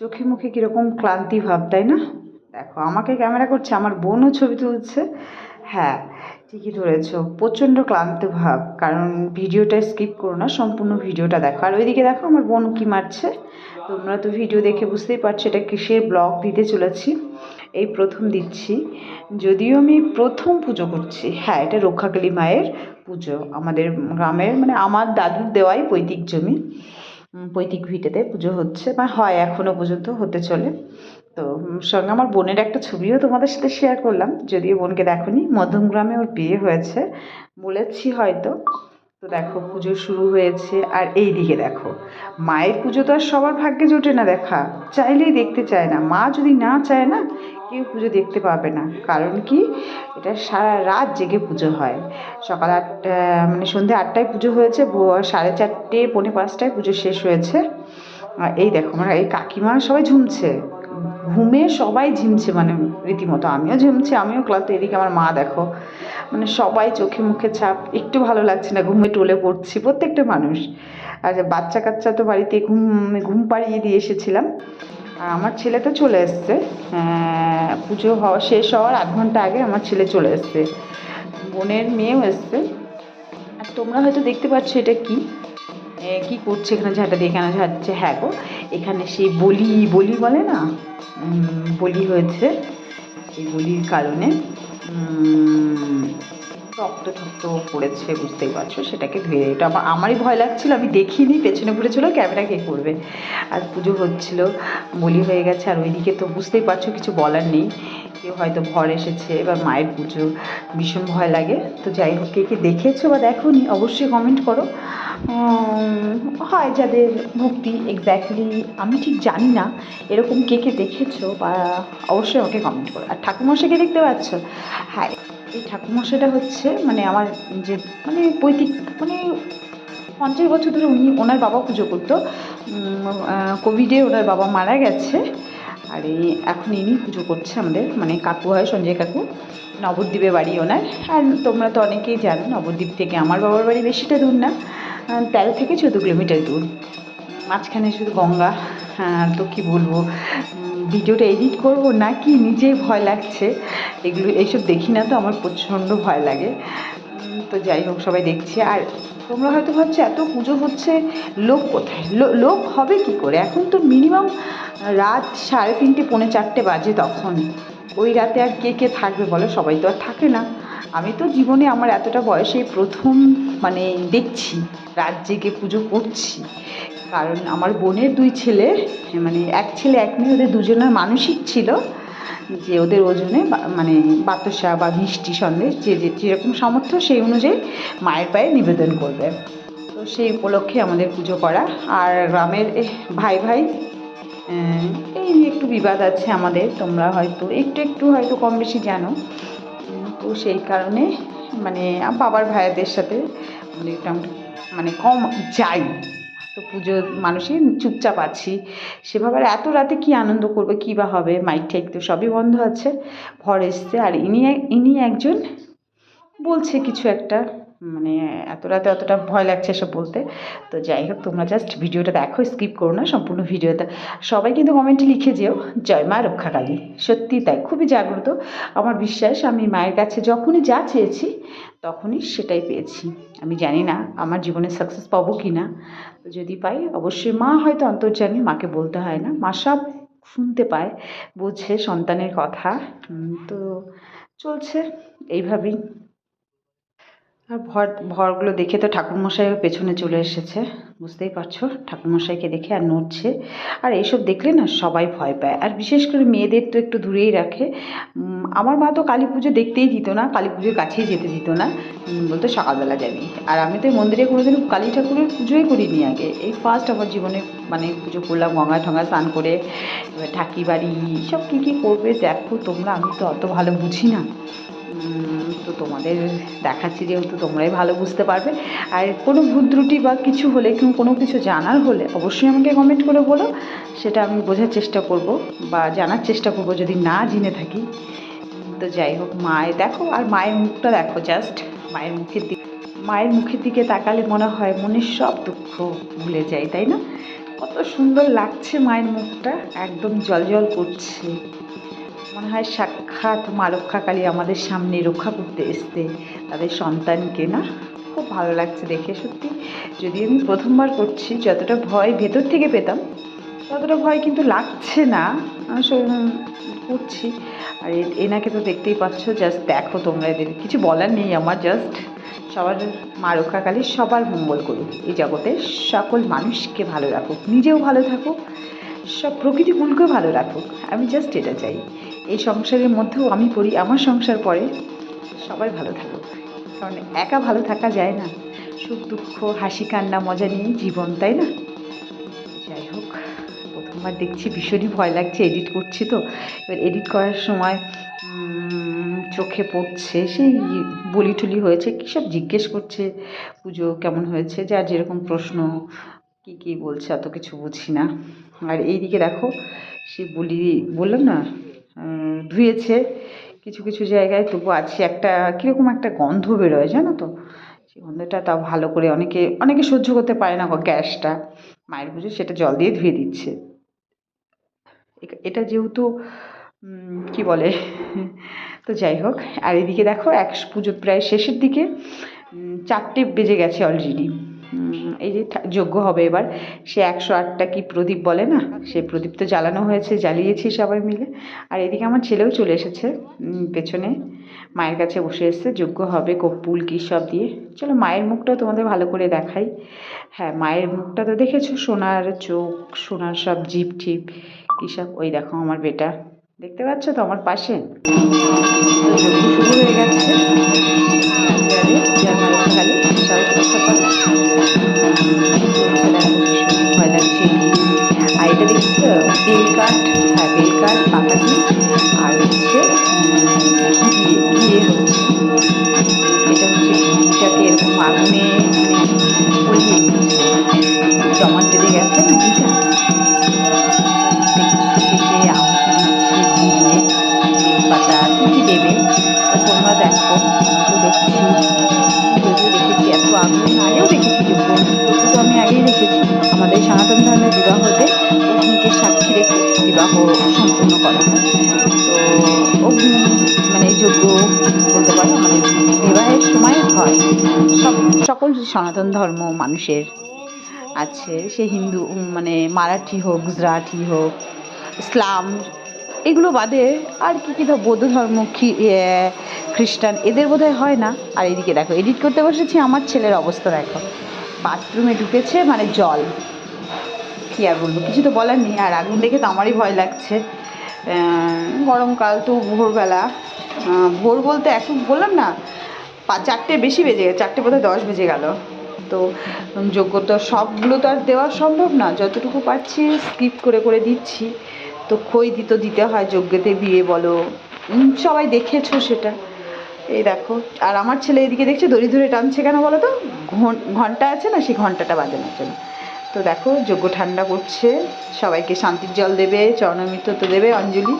চোখে মুখে কীরকম ক্লান্তি ভাব, তাই না? দেখো, আমাকে ক্যামেরা করছে, আমার বোনও ছবি তুলছে। হ্যাঁ ঠিকই ধরেছ, প্রচণ্ড ক্লান্ত ভাব, কারণ ভিডিওটা স্কিপ করো না, সম্পূর্ণ ভিডিওটা দেখো। আর ওইদিকে দেখো, আমার বোন কী মারছে। তোমরা তো ভিডিও দেখে বুঝতেই পারছ, এটা কিসের ব্লগ দিতে চলেছি। এই প্রথম দিচ্ছি। যদিও আমি প্রথম পুজো করছি হ্যাঁ এটা রক্ষাকালী মায়ের পুজো। আমাদের গ্রামের মানে আমার দাদুর দেওয়াই পৈতৃক জমি। পৈতৃক ভিটেতে পুজো হচ্ছে বা হয় এখনও পর্যন্ত হতে চলে। তো সঙ্গে আমার বোনের একটা ছবিও তোমাদের সাথে শেয়ার করলাম। যদিও বোনকে দেখোনি। মধ্যমগ্রামে ওর বিয়ে হয়েছে। বলেছি হয়তো। তো দেখো, পুজো শুরু হয়েছে, আর এই দিকে দেখো, মায়ের পুজো তো আর সবার ভাগ্যে জোটে না দেখা, চাইলেই দেখতে চায় না। মা যদি না চায় না, কেউ পুজো দেখতে পাবে না। কারণ কি? এটা সারা রাত জেগে পুজো হয়। সকাল আটটা মানে সন্ধ্যে আটটায় পুজো হয়েছে সাড়ে চারটে, পৌনে পাঁচটায় পুজো শেষ হয়েছে। এই দেখো আমার এই কাকিমা সবাই ঝুমছে। ঘুমে সবাই ঝিমছে মানে রীতিমতো আমিও ঝিমছি, আমিও ক্লান্ত, এদিকে আমার মা দেখো মানে সবাই চোখে মুখে ছাপ, একটু ভালো লাগছে না ঘুমে টলে পড়ছি, প্রত্যেকটা মানুষ। আর বাচ্চা কাচ্চা তো বাড়িতে ঘুম ঘুম পাড়িয়ে দিয়ে এসেছিলাম। আর আমার ছেলে তো চলে এসছে পুজো হওয়া, শেষ হওয়ার আধ ঘণ্টা আগে আমার ছেলে চলে এসছে, বোনের মেয়েও এসছে। আর তোমরা হয়তো দেখতে পাচ্ছ এটা কি? কি করছে এখানে ঝাঁটা দিয়ে কেন ঝাড়ছে হ্যাঁ গো, এখানে সেই বলি বলি বলে না? বলি হয়েছে এই বলির কারণে রক্ত ঠক্ত পড়েছে, বুঝতেই পারছ, সেটাকে ধুয়ে, এটা আমার, আমারই ভয় লাগছিল, আমি দেখিনি, পেছনে ঘুরে ছিল ক্যামেরা কে করবে। আর পুজো হচ্ছিল, বলি হয়ে গেছে, আর ওইদিকে তো বুঝতেই পারছ, কিছু বলার নেই। কেউ হয়তো ভর এসেছে এবার মায়ের পুজো, ভীষণ ভয় লাগে। তো যাই হোক, কে কে দেখেছ বা দেখো নি অবশ্যই কমেন্ট করো। হয় যাদের ভক্তি এক্স্যাক্টলি আমি ঠিক জানি না এরকম কে কে দেখেছ বা অবশ্যই আমাকে কমেন্ট করো। আর ঠাকুরমশাইকে দেখতে পাচ্ছ? হ্যাঁ এই ঠাকুরমশাইটা হচ্ছে মানে আমার যে মানে পৈতৃক মানে পঞ্চাশ বছর ধরে উনি ওনার বাবা পুজো করতো। কোভিডে ওনার বাবা মারা গেছে। আর এই এখন ইনি পুজো করছে আমাদের মানে কাকু হয় সঞ্জয় কাকু, নবদ্বীপে বাড়ি ওনার। আর তোমরা তো অনেকেই জানো, নবদ্বীপ থেকে আমার বাবার বাড়ি বেশিটা দূর না তেরো থেকে চোদ্দ কিলোমিটার দূর। মাঝখানে শুধু গঙ্গা হ্যাঁ তো কী বলব ভিডিওটা এডিট করব নাকি নিজেই ভয় লাগছে, এগুলো, এইসব দেখি না তো আমার প্রচণ্ড ভয় লাগে। তো যাই হোক, সবাই দেখছে। আর তোমরা হয়তো ভাবছ, এত পুজো হচ্ছে, লোক কোথায়? লোক হবে কি করে? এখন তো মিনিমাম রাত সাড়ে তিনটে, পৌনে চারটে বাজে তখন। ওই রাতে আর কে কে থাকবে বলো? সবাই তো আর থাকে না। আমি তো জীবনে আমার এতটা বয়সে প্রথম মানে দেখছি, রাত জেগে পুজো করছি। কারণ আমার বোনের দুই ছেলে মানে এক ছেলে, এক মেয়ে, ওদের দুজনের মানসিক ছিল। যে ওদের ওজনে মানে বাতাসা বা মিষ্টি সন্দেশ যে যে যেরকম সামর্থ্য সেই অনুযায়ী মায়ের পায়ে নিবেদন করবে। তো সেই উপলক্ষে আমাদের পুজো করা। আর গ্রামের ভাই ভাই এই নিয়ে একটু বিবাদ আছে আমাদের। তোমরা হয়তো, একটু একটু হয়তো কম বেশি জানো। তো সেই কারণে মানে বাবার ভাইয়াদের সাথে মোটামুটি মানে কম যাই। তো পুজো মানুষই চুপচাপ আছি। সেভাবে আর এত রাতে কি আনন্দ করবে, কী বা হবে? মাইক ঠাইক তো সবই বন্ধ আছে। ভর এসছে। আর ইনি ইনি একজন বলছে কিছু একটা। মানে এত রাতে অতটা ভয় লাগছে এসব বলতে। তো যাই হোক, তোমরা জাস্ট ভিডিওটা দেখো স্কিপ করো না, সম্পূর্ণ ভিডিওটা। সবাই কিন্তু কমেন্টে লিখে যেও, জয় মা রক্ষাকালী সত্যি তাই, খুবই জাগ্রত। আমার বিশ্বাস, আমি মায়ের কাছে যখনই যা চেয়েছি, তখনই সেটাই পেয়েছি। আমি জানি না, আমার জীবনে সাকসেস পাবো কি না যদি পাই, অবশ্যই মা হয়তো অন্তর্জামী মাকে বলতে হয় না। মা সব শুনতে পায়, বোঝে সন্তানের কথা। তো চলছে, এইভাবেই। আর ভর, ভরগুলো দেখে তো ঠাকুরমশাইও পেছনে চলে এসেছে। বুঝতেই পারছ, ঠাকুরমশাইকে দেখে আর নড়ছে। আর এইসব দেখলে না সবাই ভয় পায়। আর বিশেষ করে মেয়েদের তো একটু দূরেই রাখে। আমার মা তো কালী পুজো দেখতেই দিত না, কালী পুজোর কাছেই যেতে দিত না। বলতো সকালবেলা যাবি। আর আমি তো মন্দিরে কোনোদিনও কালী ঠাকুরের পুজোই করিনি আগে। এই ফার্স্ট আমার জীবনে মানে পুজো করলাম, গঙ্গা ঠঙ্গা স্নান করে, এবার ঠাকি বাড়ি, সব কী কী করবে দেখো তোমরা, আমি তো অত ভালো বুঝি না। তো তোমাদের দেখাচ্ছি যেহেতু তোমরাই ভালো বুঝতে পারবে। আর কোনো ভুল ত্রুটি বা কিছু হলে কিংবা কোনো কিছু জানার হলে অবশ্যই আমাকে কমেন্ট করে বলো, সেটা আমি বোঝার চেষ্টা করব বা জানার চেষ্টা করব যদি না জেনে থাকি। তো যাই হোক, মায়ের দেখো, আর মায়ের মুখটা দেখো জাস্ট মায়ের মুখের দিকে, মায়ের মুখের দিকে তাকালে মনে হয় মনের সব দুঃখ ভুলে যায়, তাই না? কত সুন্দর লাগছে মায়ের মুখটা, একদম জল জল করছে। মনে হয় সাক্ষাৎ মা রক্ষাকালী আমাদের সামনে রক্ষা করতে এসছে তাদের সন্তানকে না? খুব ভালো লাগছে দেখে, সত্যি। যদি আমি প্রথমবার করছি, যতটা ভয় ভেতর থেকে পেতাম, ততটা ভয় কিন্তু লাগছে না। করছি। আর এনাকে তো দেখতেই পাচ্ছ জাস্ট দেখো তোমরা এদের। কিছু বলার নেই আমার জাস্ট সবার মা রক্ষাকালী সবার মঙ্গল করুক। এই জগতে সকল মানুষকে ভালো রাখুক, নিজেও ভালো থাকুক, সব প্রকৃতি কুলকেও ভালো রাখুক। আমি জাস্ট এটা চাই। এই সংসারের মধ্যেও আমি পড়ি, আমার সংসার পরে সবাই ভালো থাকুক। কারণ একা ভালো থাকা যায় না। সুখ, দুঃখ, হাসি, কান্না, মজা নিয়ে জীবন, তাই না? যাই হোক, প্রথমবার দেখছি, ভীষণই ভয় লাগছে এডিট করছি তো। এবার এডিট করার সময় চোখে পড়ছে, সেই বলি টুলি হয়েছে, কী সব জিজ্ঞেস করছে, পুজো কেমন হয়েছে, যার যেরকম প্রশ্ন, কি কি বলছে অত কিছু বুঝি না। আর এইদিকে দেখো সে বলি, বললাম না ধুয়েছে। কিছু কিছু জায়গায় তবু আছে একটা, কীরকম একটা গন্ধ বেরোয় জানো তো? সেই গন্ধটা তাও ভালো করে অনেকে অনেকে সহ্য করতে পারে না গ্যাসটা। মায়ের পুজো সেটা জল দিয়ে ধুয়ে দিচ্ছে। এটা যেহেতু কি বলে? তো যাই হোক, আর এদিকে দেখো, এক পুজো প্রায় শেষের দিকে চারটে বেজে গেছে অলরেডি এই যে যজ্ঞ হবে এবার, সে একশো আটটা কি প্রদীপ বলে না? সে প্রদীপ তো জ্বালানো হয়েছে, জ্বালিয়েছি সবাই মিলে। আর এদিকে আমার ছেলেও চলে এসেছে পেছনে। মায়ের কাছে বসে এসেছে যজ্ঞ হবে কপুল কী সব দিয়ে। চলো মায়ের মুখটাও তোমাদের ভালো করে দেখাই। হ্যাঁ মায়ের মুখটা তো দেখেছ? সোনার চোখ, সোনার সব জিপ টিপ কী সব? ওই দেখো আমার বেটা। দেখতে পাচ্ছ তো আমার পাশে? শুরু হয়ে গেছে ভয় লাগছে মানে যোগ্য বলতে পারো, আমাদের বিবাহের সময় হয়। সব, সকল সনাতন ধর্ম মানুষের আছে। সে হিন্দু মানে মারাঠি হোক, গুজরাটি হোক, ইসলাম, এগুলো বাদে আর কি কী বৌদ্ধ ধর্ম খ্রিস্টান, এদের বোধহয় হয় না। আর এদিকে দেখো, এডিট করতে বসেছি, আমার ছেলের অবস্থা দেখো। বাথরুমে ঢুকেছে মানে জল। কী আর বলব, কিছু তো বলার নেই। আর আগুন দেখে তো আমারই ভয় লাগছে। গরমকাল তো ভোরবেলা। ভোর বলতে এখন বললাম না চারটে বেশি বেজে গেছে চারটে বোধহয় দশ বেজে গেল। তো উম, যোগ্য তো সবগুলো তো আর দেওয়া সম্ভব না যতটুকু পাচ্ছি স্কিপ করে করে দিচ্ছি। তো খই দিত দিতে হয় যজ্ঞতে বিয়ে বলো সবাই দেখেছ সেটা। এই দেখো আর আমার ছেলে এদিকে দেখছে দড়ি ধরে টানছে কেন বলো তো? ঘন- ঘণ্টা আছে না সেই ঘন্টাটা বাজানোর জন্য। তো দেখো, যোগ্য ঠান্ডা করছে। সবাইকে শান্তির জল দেবে চরণমিত্র তো দেবে অঞ্জলি।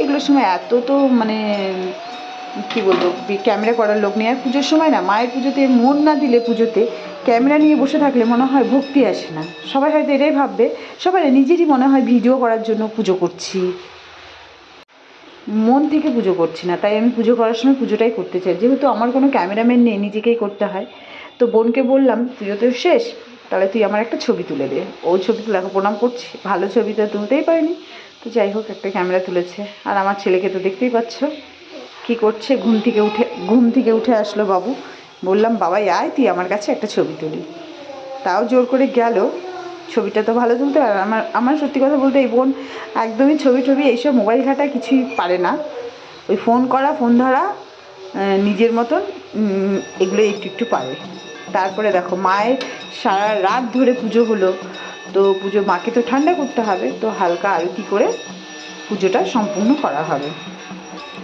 এগুলোর সময় এত তো মানে কি বলব ক্যামেরা করার লোক নেই। আর পুজোর সময় না, মায়ের পুজোতে মন না দিলে পুজোতে ক্যামেরা নিয়ে বসে থাকলে মনে হয় ভক্তি আসে না। সবাই হয়তো এটাই ভাববে, সবাই নিজেরই মনে হয় ভিডিও করার জন্য পুজো করছি। মন থেকে পুজো করছি না, তাই আমি পুজো করার সময় পুজোটাই করতে চাই। যেহেতু আমার কোনো ক্যামেরাম্যান নেই, নিজেকেই করতে হয়। তো বোনকে বললাম, পুজো তো শেষ তাহলে তুই আমার একটা ছবি তুলে দে। ও ছবি তুলে প্রণাম করছি। ভালো ছবি তো তুলতেই পারিনি। তো যাই হোক, একটা ক্যামেরা তুলেছে। আর আমার ছেলেকে তো দেখতেই পাচ্ছ। কী করছে? ঘুম থেকে উঠে, ঘুম থেকে উঠে আসলো বাবু। বললাম বাবাই আয়, তুই আমার কাছে একটা ছবি তুলি। তাও জোর করে গেল। ছবিটা তো ভালো তুলতে আর আমার আমার সত্যি কথা বলতে এই বোন একদমই ছবি টবি এইসব মোবাইল ঘাটা কিছুই পারে না। ওই ফোন করা, ফোন ধরা নিজের মতন এগুলো একটু একটু পারে। তারপরে দেখো মায়ের সারা রাত ধরে পুজো হলো। তো পুজো মাকে তো ঠান্ডা করতে হবে, তো হালকা আরতি করে পুজোটা সম্পূর্ণ করা হবে।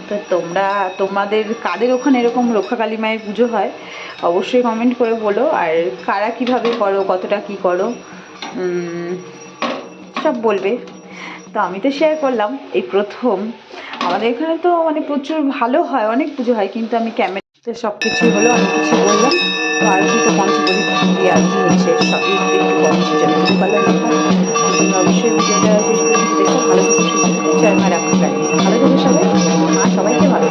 তো তোমরা, তোমাদের কাদের ওখানে এরকম রক্ষাকালী মায়ের পুজো হয়, অবশ্যই কমেন্ট করে বলো। আর কারা কীভাবে করো, কতটা কি করো সব বলবে। তো আমি তো শেয়ার করলাম, এই প্রথম। আমাদের এখানে তো মানে প্রচুর ভালো হয়, অনেক পুজো হয়, কিন্তু আমি ক্যামেরাতে সব কিছু হলো অনেক কিছু বললাম। পার্বিত পঞ্চবহী পুরী আদি হচ্ছে সবই একটু কম সেজন্য দুবেলা অবশ্যই ভিডিওটা ভালো কিছু সুস্থ রাখতে পারি। ভালো থাকো সবাই। মা সবাইকে ভালো